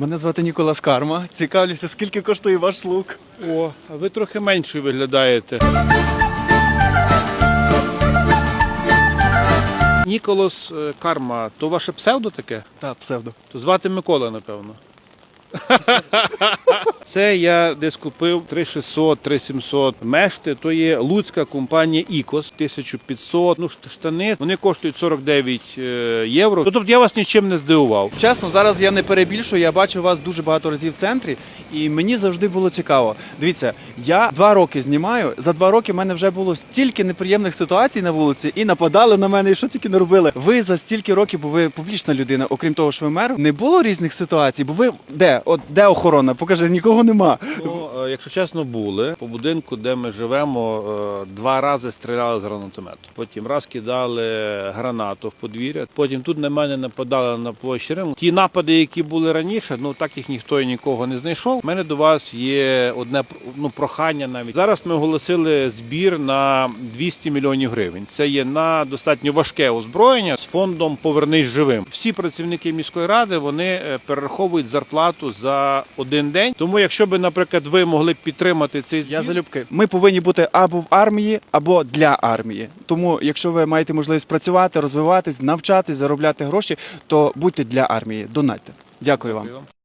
Мене звати Ніколас Карма. Цікавлюся, скільки коштує ваш лук. О, а ви трохи менше виглядаєте. Ніколас е, Карма, то ваше псевдо таке? Так, псевдо. То звати Микола, напевно. Це я десь купив 3600, 3700 мешти. То є луцька компанія Ікос 1500. Ну, штани вони коштують 49 е, євро. Ну, Тобто я вас нічим не здивував. Чесно, зараз я не перебільшую. Я бачу вас дуже багато разів в центрі, і мені завжди було цікаво. Дивіться, я два роки знімаю. За два роки в мене вже було стільки неприємних ситуацій на вулиці, і нападали на мене, і що тільки не робили. Ви за стільки років, бо ви публічна людина, окрім того, що ви мер, не було різних ситуацій, бо ви де? От де охорона? Покажи, нікого нема. Е, якщо чесно, були по будинку, де ми живемо, е, два рази стріляли з гранатомету. Потім раз кидали гранату в подвір'я. Потім тут на мене нападали на площі Риму. Ті напади, які були раніше, ну так їх ніхто і нікого не знайшов. У мене до вас є одне ну, прохання навіть. Зараз ми оголосили збір на 200 мільйонів гривень. Це є на достатньо важке озброєння з фондом Повернись живим. Всі працівники міської ради вони е, перераховують зарплату за один день. Тому, якщо би, наприклад, ви могли б підтримати цей збір, Я залюбки. Ми повинні бути або в армії, або для армії. Тому, якщо ви маєте можливість працювати, розвиватись, навчатись, заробляти гроші, то будьте для армії. Донайте. Дякую вам.